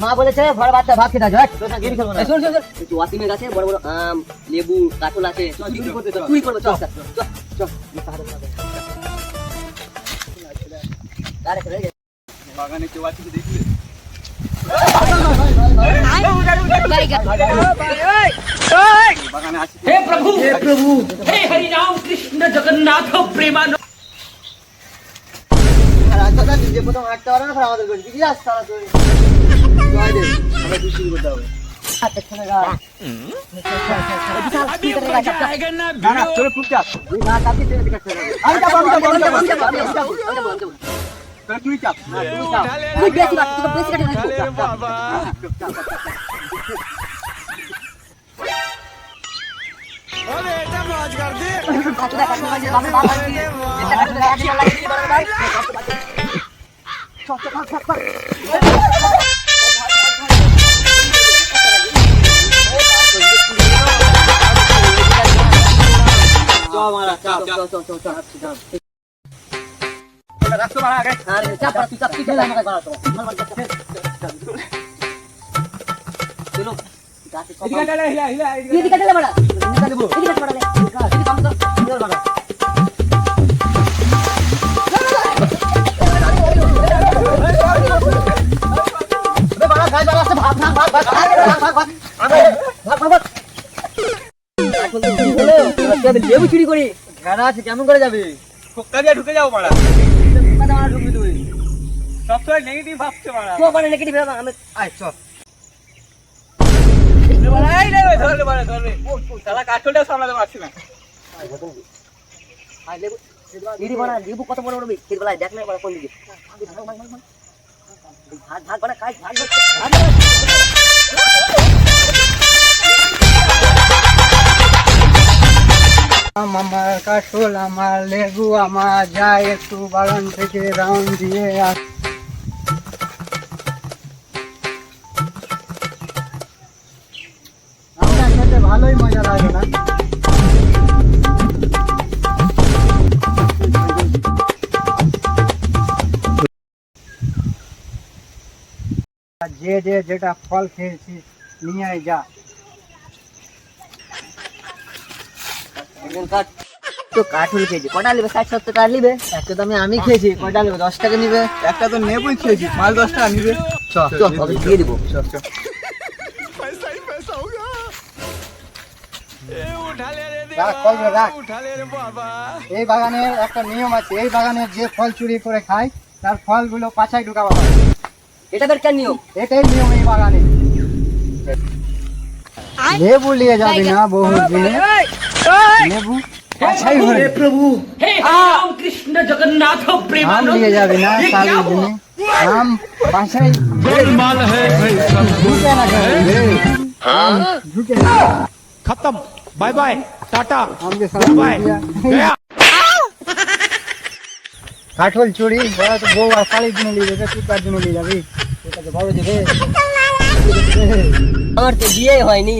মা বলেছে ভরা বাচ্চা ভাত খেতে ঝট শোন শোন শোন ওয়াসিমের গাছে বড় বড় আম লেবু কাঁচল আছে বাগানে কেউ আছে দেখলে हे प्रभु हे प्रभु हे हरि राम कृष्ण जगन्नाथ प्रेमानंद আর আজকাল নিজে প্রথম রাস্তা মারা আগে আরে চাপ চাপ কি খেলা আমাকে বাড়াতো চলো চুরি করি ঘেরা আছে কেমন করে যাবে খোকা দিয়ে ঢুকে যাব পাড়া ঢুকবি তুই সবসময় নেগেটিভ ভাবছে পাড়া নেগেটিভ আমি আয় চল। কত বড় বড় বেলায় দেখ না কোন দিকে ভাগ ভাগ বানা কাজ ভাগ। আমার কাঠল আমার লেবু, আমার যায় একটু বাগান থেকে রাউন্ড দিয়ে আস যে যে যেটা ফল খেয়েছিস নিয়ে আয় যা তো কাঠুল খেয়েছি। কটা নিবে? ষাট সত্তর টাকা নিবে। একটা তো আমি আমি খেয়েছি। কটা নিবে? দশ টাকা নিবে। একটা তো নেবই খেয়েছি। মাল দশ টাকা নিবে। চ চ দিয়ে দিব। এই বাগানের একটা নিয়ম আছে। এই বাগানের যে ফল চুরি করে খায় তার ফলগুলো পাছায় ঢুকাবো। এটা কেন নিয়ম? এটাই নিয়ম এই বাগানে। না বহু দিনে? লেবু प्रभु कृष्ण जगन्नाथ प्रेम खत्म bye bye tata bye bye गया काठोल वो सारे दिन ले जावे तू का दिन ले जावे আমার তো বিয়ে হয়নি।